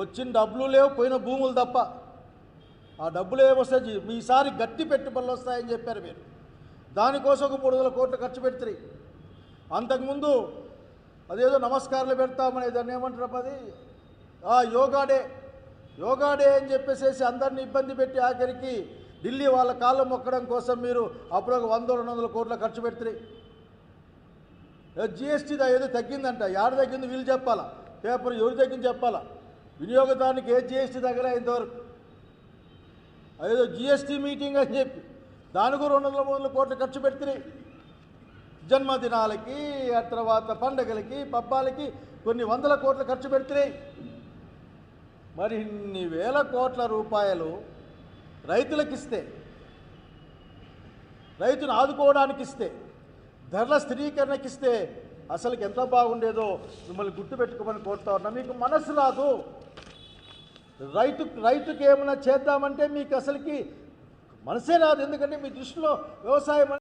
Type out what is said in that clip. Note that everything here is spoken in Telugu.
వచ్చిన డబ్బులు లేవు పోయిన భూములు తప్ప. ఆ డబ్బులు ఏమొస్తాయి మీసారి గట్టి పెట్టుబడులు వస్తాయని చెప్పారు మీరు. దానికోసం ఒక మూడు వందల కోట్లు ఖర్చు పెడుతుంది అంతకుముందు అదేదో నమస్కారాలు పెడతామని దాన్ని ఏమంటారు అది? ఆ యోగా డే. యోగా డే అని చెప్పేసేసి అందరిని ఇబ్బంది పెట్టి ఆఖరికి ఢిల్లీ వాళ్ళ కాళ్ళు మొక్కడం కోసం మీరు అప్పుడు ఒక వంద రెండు వందల కోట్ల ఖర్చు పెడుతుంది జిఎస్టీ ఏదో తగ్గిందంట. యాడ తగ్గింది వీళ్ళు చెప్పాలా? పేపర్ ఎవరు తగ్గింది చెప్పాలా? వినియోగదారునికి ఏ జిఎస్టీ దగ్గర ఇంతవరకు. అదేదో జిఎస్టీ మీటింగ్ అని చెప్పి. దానికి రెండు వందల మూడు కోట్లు ఖర్చు పెడితే జన్మదినాలకి ఆ తర్వాత పండగలకి పబ్బాలకి కొన్ని వందల కోట్లు ఖర్చు పెడితే మరి ఇన్ని వేల కోట్ల రూపాయలు రైతులకు ఇస్తే రైతును ఆదుకోవడానికి ఇస్తే ధరల స్థిరీకరణకి ఇస్తే అసలుకి ఎంత బాగుండేదో మిమ్మల్ని గుర్తుపెట్టుకోమని కోరుతా ఉన్నా. మీకు మనసు రాదు. రైతు రైతుకి ఏమైనా చేద్దామంటే మీకు అసలుకి మనసే రాదు. ఎందుకంటే మీ దృష్టిలో వ్యవసాయం